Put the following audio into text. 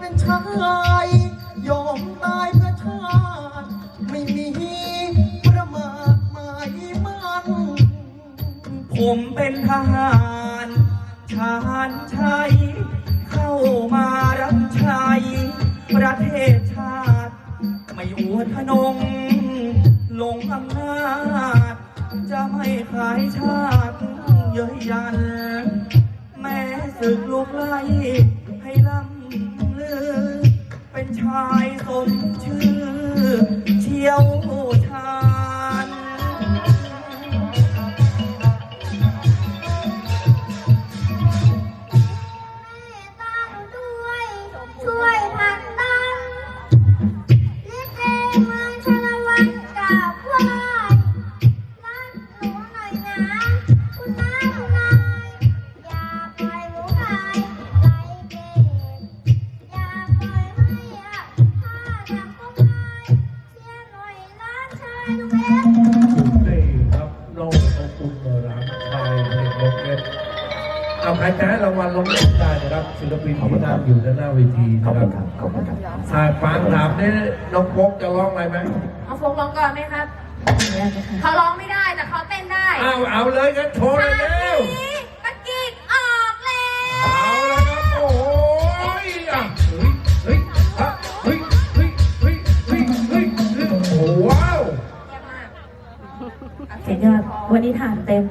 เป็นชายยอมตายเพื่อชาติไม่มีประมาทไม่มันผมเป็นทหารชาญชัยเข้ามารับใช้ประเทศชาติ ไม่อวดทนงลงอำนาจ จะไม่ขายชาติเย้ยยัน แม้สึกลุกไล่ เป็นชายสมชื่อ เชี่ยวชา ล้านชายลุงเอ็มนี่ครับน้องของคุณเบอร์รามชายเพลงลงเล็บเอาใครจะให้รางวัลลงเล็บได้นะครับศิลปินที่นั่งอยู่ด้านหน้าเวทีขอบนะคคุรับณครับขอบคุณครับหากฟังถามนี่น้องโป๊กจะร้องอะไรไหมเอาโฟกร้องก่อนไหมครับ เขาร้องไม่ได้แต่เขาเต้นได้เอาเอาเลยกันโชว์เลยเร็ วันนี้ทานเต็ม